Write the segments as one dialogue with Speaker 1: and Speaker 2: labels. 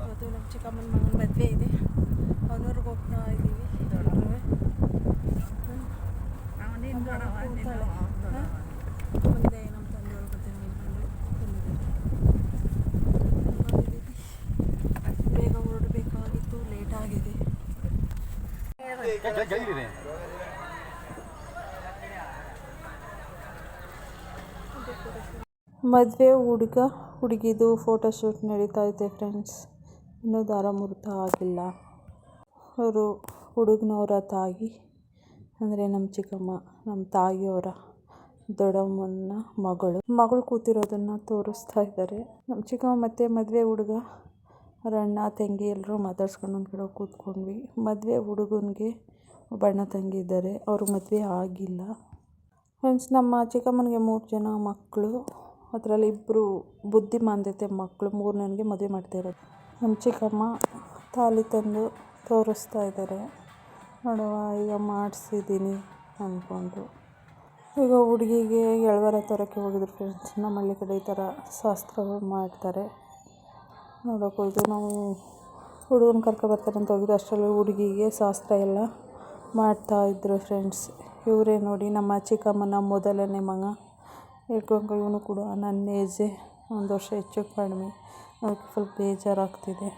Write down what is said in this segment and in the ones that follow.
Speaker 1: ಇವತ್ತು ನಮ್ಮ ಚಿಕ್ಕಮ್ಮನ ಮಗನ ಮದುವೆ ಇದೆ ಅವನೂರಿಗೆ ಹೋಗ್ತಾ ಇದ್ದೀವಿ ಮುಂದೆ ನಮ್ಮ ತಂದೆಯವ್ರ ಜೊತೆ ನಿಂತ್ಕೊಂಡು ಬಂದಿದ್ದೀವಿ ಬೇಗ ಹೊರಡಬೇಕಾಗಿತ್ತು ಲೇಟ್ ಆಗಿದೆ ಮದುವೆ ಹುಡುಗ ಹುಡುಗಿದು ಫೋಟೋಶೂಟ್ ನಡೀತಾ ಇದೆ ಫ್ರೆಂಡ್ಸ್ ಇನ್ನೂ ದಾರ ಮುಹೂರ್ತ ಆಗಿಲ್ಲ. ಅವರು ಹುಡುಗನವರ ತಾಯಿ ಅಂದರೆ ನಮ್ಮ ಚಿಕ್ಕಮ್ಮ ನಮ್ಮ ತಾಯಿಯವರ ದೊಡ್ಡಮ್ಮನ ಮಗಳು. ಮಗಳು ಕೂತಿರೋದನ್ನು ತೋರಿಸ್ತಾ ಇದ್ದಾರೆ. ನಮ್ಮ ಚಿಕ್ಕಮ್ಮ ಮತ್ತು ಮದುವೆ ಹುಡುಗ ಅವ್ರ ಅಣ್ಣ ತಂಗಿ ಎಲ್ಲರೂ ಮಾತಾಡ್ಸ್ಕೊಂಡು ಒಂದು ಕಡೆ ಕೂತ್ಕೊಂಡ್ವಿ. ಮದುವೆ ಹುಡುಗನಿಗೆ ಒಬ್ಬ ಅಣ್ಣ ತಂಗಿ ಇದ್ದಾರೆ. ಅವ್ರಿಗೆ ಮದುವೆ ಆಗಿಲ್ಲ. ಫ್ರೆಂಡ್ಸ್ ನಮ್ಮ ಚಿಕ್ಕಮ್ಮನಿಗೆ ಮೂರು ಜನ ಮಕ್ಕಳು. ಅದರಲ್ಲಿ ಇಬ್ಬರು ಬುದ್ಧಿಮಾಂದ್ಯತೆ ಮಕ್ಕಳು. ಮೂರನೇನಿಗೆ ಮದುವೆ ಮಾಡ್ತಾ ಇರೋದು. ನಮ್ಮ ಚಿಕ್ಕಮ್ಮ ತಾಲಿ ತಂದು ತೋರಿಸ್ತಾ ಇದ್ದಾರೆ. ನೋಡುವ, ಈಗ ಮಾಡಿಸಿದ್ದೀನಿ ಅಂದ್ಕೊಂಡು. ಈಗ ಹುಡುಗಿಗೆ ಎಳವರ ತರೋಕ್ಕೆ ಹೋಗಿದ್ರು ಫ್ರೆಂಡ್ಸ್ ನಮ್ಮ ಹಳ್ಳಿ ಕಡೆ ಈ ಥರ ಶಾಸ್ತ್ರಗಳು ಮಾಡ್ತಾರೆ. ನೋಡೋಕೆ ಹೋಯ್ತು ನಾವು ಹುಡುಗನ ಕರ್ಕೊಬರ್ತಾರೆ ಅಂತ ಹೋಗಿದ್ದು ಅಷ್ಟರಲ್ಲಿ ಹುಡುಗಿಗೆ ಶಾಸ್ತ್ರ ಎಲ್ಲ ಮಾಡ್ತಾ ಇದ್ರು ಫ್ರೆಂಡ್ಸ್ ಇವರೇ ನೋಡಿ ನಮ್ಮ ಚಿಕ್ಕಮ್ಮನ ಮೊದಲನೇ ಮಗ. ಹೇಳ್ಕೊಂಡು ಇವನು ಕೂಡ ನನ್ನ ಏಜೆ ಒಂದು ವರ್ಷ ಹೆಚ್ಚು ಕಡಿಮೆ. ಅದಕ್ಕೆ ಫುಲ್ ಬೇಜಾರಾಗ್ತಿದೆ.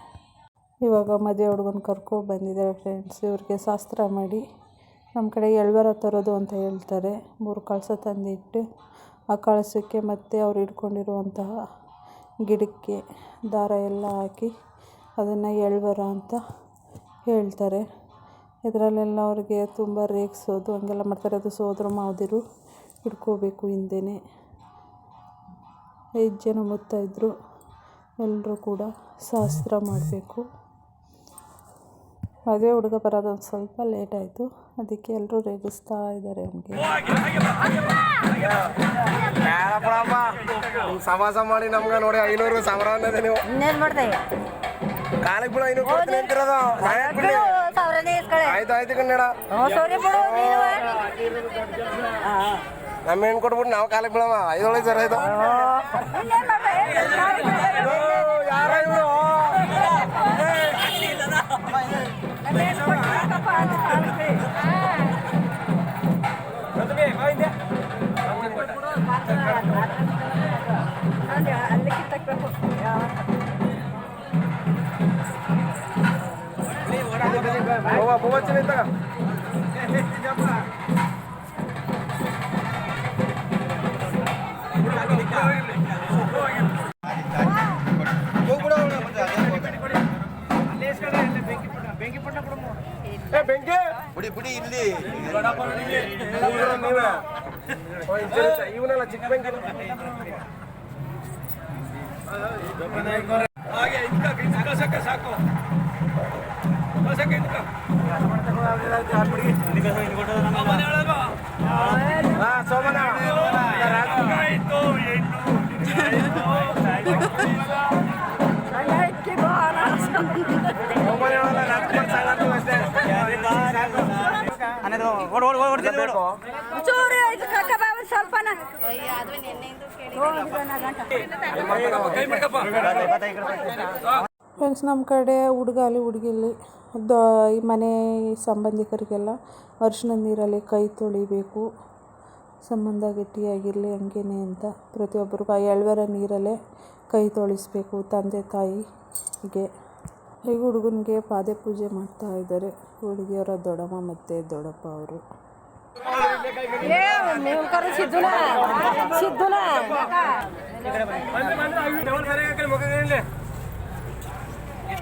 Speaker 1: ಇವಾಗ ಮದುವೆ ಹುಡುಗನ ಕರ್ಕೊಂಡು ಬಂದಿದ್ದಾರೆ ಫ್ರೆಂಡ್ಸ್ ಇವ್ರಿಗೆ ಶಾಸ್ತ್ರ ಮಾಡಿ ನಮ್ಮ ಕಡೆ ಎಳ್ವರ ತರೋದು ಅಂತ ಹೇಳ್ತಾರೆ. ಮೂರು ಕಳಸ ತಂದಿಟ್ಟು ಆ ಕಳಸಕ್ಕೆ ಮತ್ತು ಅವ್ರು ಇಟ್ಕೊಂಡಿರುವಂತಹ ಗಿಡಕ್ಕೆ ದಾರ ಎಲ್ಲ ಹಾಕಿ ಅದನ್ನು ಎಳ್ವರ ಅಂತ ಹೇಳ್ತಾರೆ. ಇದರಲ್ಲೆಲ್ಲ ಅವ್ರಿಗೆ ತುಂಬ ರೇಗಿಸೋದು ಹಂಗೆಲ್ಲ ಮಾಡ್ತಾರೆ. ಅದು ಸೋದರ ಮಾವದಿರು ಹಿಡ್ಕೋಬೇಕು ಹಿಂದೆಯೇ ಐದು ಜನ ಮುತ್ತೈದರು ಎಲ್ಲರೂ ಕೂಡ ಶಾಸ್ತ್ರ ಮಾಡಬೇಕು. ಮದುವೆ ಹುಡುಗ ಬರೋದು ಒಂದು ಸ್ವಲ್ಪ ಲೇಟ್ ಆಯಿತು. ಅದಕ್ಕೆ ಎಲ್ಲರೂ ರೇಗಿಸ್ತಾ ಇದ್ದಾರೆ ಅವನಿಗೆ.
Speaker 2: ಸಮಾಸ ಮಾಡಿ ನಮ್ಗೆ ನೋಡಿ ಐನೂರು ಸಾವಿರ ನೀವು.
Speaker 3: ಇನ್ನೇನ್ ಮಾಡ್ದೆ?
Speaker 2: ಕಾಲಿಗೆ ಬಿಡು ಐನೂರು ಆಯ್ತು ಆಯ್ತು ಕನ್ನಡ ನಮ್ಮ ಹೆಣ್ಣು ಕೊಟ್ಬಿಟ್ಟು ನಾವು ಕಾಲಿಗೆ ಬೀಳವ ಐದೊಳಗೆ ಸರ್ ಆಯ್ತು. ಯಾರ ಅವ್ವ ಮೂವತ್ತು ಜನ ಇದ್ದಾಗ ಏ ಬೆಂಕಿ
Speaker 4: ಬಿಡಿ ಬಿಡಿ ಇಲ್ಲಿ
Speaker 2: ನೀವೇ ಇವನೆಲ್ಲ ಚಿಕ್ಕ ಬೆಂಕಿ ಹಾ ಸೋಮನ ಸೋಮನ ಹೇಳಲ್ಲ, ರಾಜ್ಕುಮಾರ್ ಸಾಂಗ್ ಹಾಕ್ತೀವಿ ಅಷ್ಟೇ. ಬೇಕು?
Speaker 3: ಚೂರು ಇದು ಕಕ್ಕ ಬಾಬು ಸ್ವಲ್ಪನ
Speaker 1: ಫ್ರೆಂಡ್ಸ್ ನಮ್ಮ ಕಡೆ ಹುಡುಗ ಅಲ್ಲಿ ಹುಡುಗಿಲಿ ದ ಈ ಮನೆ ಸಂಬಂಧಿಕರಿಗೆಲ್ಲ ಅರಿಶಿನ ನೀರಲ್ಲಿ ಕೈ ತೊಳಿಬೇಕು. ಸಂಬಂಧ ಗಟ್ಟಿಯಾಗಿರಲಿ ಹಂಗೇನೆ ಅಂತ ಪ್ರತಿಯೊಬ್ಬರಿಗೂ ಆ ಎಳ್ವರ ನೀರಲ್ಲೇ ಕೈ ತೊಳಿಸ್ಬೇಕು ತಂದೆ ತಾಯಿಗೆ. ಈಗ ಹುಡುಗನಿಗೆ ಪಾದೆ ಪೂಜೆ ಮಾಡ್ತಾ ಇದ್ದಾರೆ. ಹುಡುಗಿಯವರ ದೊಡ್ಡಮ್ಮ ಮತ್ತು ದೊಡ್ಡಪ್ಪ ಅವರು.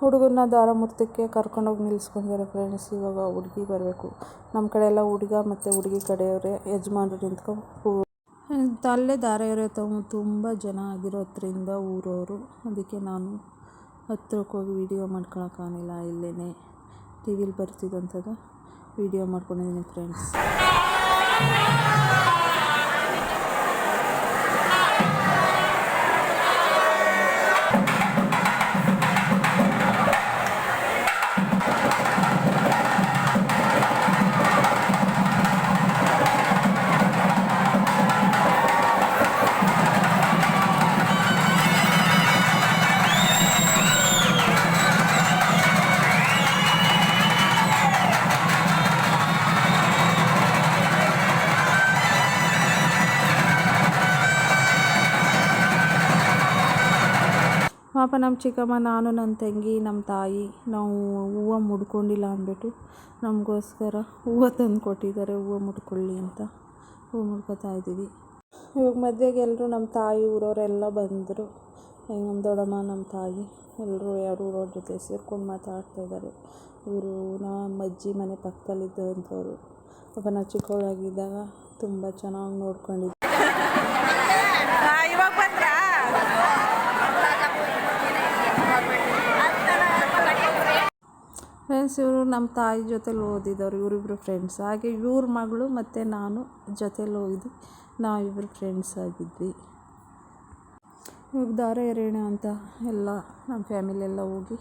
Speaker 4: ಮಾಡ್ಬಿಡ್ತೀನಿ
Speaker 1: ದಾರ ಮುರ್ತಕ್ಕೆ ಕರ್ಕೊಂಡೋಗಿ ನಿಲ್ಲಿಸ್ಕೊಂಡಿದ್ದಾರೆ ಫ್ರೆಂಡ್ಸ್ ಇವಾಗ ಹುಡುಗಿ ಬರಬೇಕು. ನಮ್ಮ ಕಡೆ ಎಲ್ಲ ಹುಡುಗ ಮತ್ತು ಹುಡುಗಿ ಕಡೆಯವರೇ, ಯಜಮಾನ್ರು ನಿಂತ್ಕೊಂಡು ಅಲ್ಲೇ ದಾರ ಎರೆಯೋ ತುಂಬ ಜನ ಆಗಿರೋದ್ರಿಂದ ಊರವರು. ಅದಕ್ಕೆ ನಾನು ಹತ್ರಕ್ಕೆ ಹೋಗಿ ವೀಡಿಯೋ ಮಾಡ್ಕೊಳಕ್ಕಾಗಲಿಲ್ಲ ಇಲ್ಲೇ ಟಿ ವಿಲಿ ಬರ್ತಿದ್ದಂಥದ್ದು ವೀಡಿಯೋ ಮಾಡ್ಕೊಂಡಿದ್ದೀನಿ ಫ್ರೆಂಡ್ಸ್ ಪಾಪ ನಮ್ಮ ಚಿಕ್ಕಮ್ಮ, ನಾನು, ನನ್ನ ತಂಗಿ, ನಮ್ಮ ತಾಯಿ, ನಾವು ಹೂವು ಮುಡ್ಕೊಂಡಿಲ್ಲ ಅಂದ್ಬಿಟ್ಟು ನಮಗೋಸ್ಕರ ಹೂವು ತಂದು ಕೊಟ್ಟಿದ್ದಾರೆ. ಹೂವು ಮುಡ್ಕೊಳ್ಳಿ ಅಂತ ಹೂವು ಮುಡ್ಕೊತಾ ಇದ್ದೀವಿ. ಇವಾಗ ಮದುವೆಗೆ ಎಲ್ಲರೂ ನಮ್ಮ ತಾಯಿ ಊರವರೆಲ್ಲ ಬಂದರು. ನಮ್ಮ ದೊಡ್ಡಮ್ಮ, ನಮ್ಮ ತಾಯಿ ಎಲ್ಲರೂ ಯಾರು ಊರವ್ರ ಜೊತೆ ಸೇರ್ಕೊಂಡು ಮಾತಾಡ್ತಾ ಇದ್ದಾರೆ. ಇವರು, ನಮ್ಮ ಅಜ್ಜಿ ಮನೆ ಪಕ್ಕದಲ್ಲಿದ್ದಂಥವ್ರು. ಪಾಪ ನಾವು ಚಿಕ್ಕವಳಾಗಿದ್ದಾಗ ತುಂಬ ಚೆನ್ನಾಗಿ ನೋಡ್ಕೊಂಡಿದ್ದು
Speaker 3: ಇವಾಗ ಬಂದ್ರಾ
Speaker 1: ಫ್ರೆಂಡ್ಸ್, ಇವರು ನಮ್ಮ ತಾಯಿ ಜೊತೆಲಿ ಓದಿದವರು ಇವರಿಬ್ಬರು ಫ್ರೆಂಡ್ಸ್. ಹಾಗೆ ಇವ್ರ ಮಗಳು ಮತ್ತು ನಾನು ಜೊತೆಲಿ ಹೋಗಿದ್ವಿ. ನಾವಿಬ್ಬರು ಫ್ರೆಂಡ್ಸ್ ಆಗಿದ್ವಿ. ಇವಾಗ ದಾರ ಎರೆಯೋಣ ಅಂತ ಎಲ್ಲ ನಮ್ಮ ಫ್ಯಾಮಿಲಿ ಎಲ್ಲ ಹೋಗಿ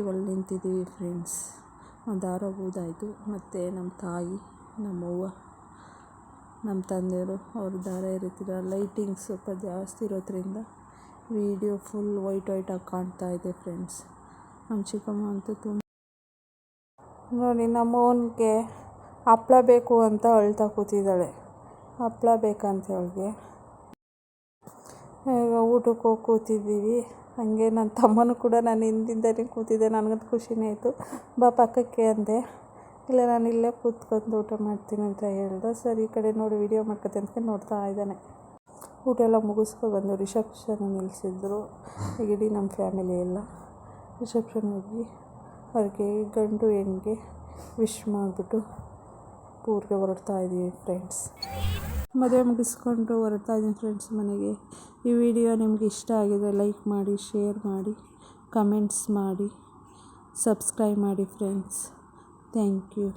Speaker 1: ಇವಳು ನಿಂತಿದ್ದೀವಿ ಫ್ರೆಂಡ್ಸ್. ದಾರ ಊದಾಯಿತು ಮತ್ತು ನಮ್ಮ ತಾಯಿ ನಮ್ಮವ್ವ ನಮ್ಮ ತಂದೆಯವರು ಅವರು ದಾರ ಎರಿತಿರೋ ಲೈಟಿಂಗ್ ಸ್ವಲ್ಪ ಜಾಸ್ತಿ ಇರೋದ್ರಿಂದ ವಿಡಿಯೋ ಫುಲ್ ವೈಟ್ ವೈಟಾಗಿ ಕಾಣ್ತಾ ಇದೆ ಫ್ರೆಂಡ್ಸ್. ನಮ್ಮ ಚಿಕ್ಕಮ್ಮ ಅಂತೂ ತುಂಬ ನೋಡಿ ನಮ್ಮವನಿಗೆ ಹಪ್ಳ ಬೇಕು ಅಂತ ಅಳ್ತಾ ಕೂತಿದ್ದಾಳೆ. ಹಪ್ಳ ಬೇಕಂತ ಅವಳಿಗೆ. ಈಗ ಊಟಕ್ಕೆ ಹೋಗಿ ಕೂತಿದ್ದೀವಿ. ಹಾಗೆ ನನ್ನ ತಮ್ಮನೂ ಕೂಡ ನಾನು ಹಿಂದಿಂದನೇ ಕೂತಿದ್ದೆ. ನನಗಂತೂ ಖುಷಿನೇ ಆಯಿತು. ಬಾ, ಪಕ್ಕಕ್ಕೆ ಅಂದೆ. ಇಲ್ಲ, ನಾನು ಇಲ್ಲೇ ಕೂತ್ಕೊಂಡು ಊಟ ಮಾಡ್ತೀನಿ ಅಂತ ಹೇಳ್ದೆ. ಸರಿ, ಈ ಕಡೆ ನೋಡಿ ವಿಡಿಯೋ ಮಾಡ್ಕೊತೆ ಅಂತ ನೋಡ್ತಾ ಇದ್ದಾನೆ. ಊಟ ಎಲ್ಲ ಮುಗಿಸ್ಕೊ ಬಂದು ರಿಸೆಪ್ಷನ್ ನಿಲ್ಲಿಸಿದ್ರು ಈಗ ಇಡೀ ನಮ್ಮ ಫ್ಯಾಮಿಲಿ ಎಲ್ಲ. ರಿಸೆಪ್ಷನ್ ಹೋಗಿ ಅವ್ರಿಗೆ ಗಂಡು ಹೆಣ್ಣಿಗೆ ವಿಶ್ ಮಾಡಿಬಿಟ್ಟು ಊರಿಗೆ ಹೊರಡ್ತಾ ಇದ್ದೀವಿ ಫ್ರೆಂಡ್ಸ್ ಮದುವೆ ಮುಗಿಸ್ಕೊಂಡು ಹೊರಡ್ತಾ ಇದ್ದೀನಿ ಫ್ರೆಂಡ್ಸ್ ಮನೆಗೆ. ಈ ವಿಡಿಯೋ ನಿಮಗೆ ಇಷ್ಟ ಆಗಿದೆ ಲೈಕ್ ಮಾಡಿ ಶೇರ್ ಮಾಡಿ ಕಮೆಂಟ್ಸ್ ಮಾಡಿ ಸಬ್ಸ್ಕ್ರೈಬ್ ಮಾಡಿ ಫ್ರೆಂಡ್ಸ್ ಥ್ಯಾಂಕ್ ಯು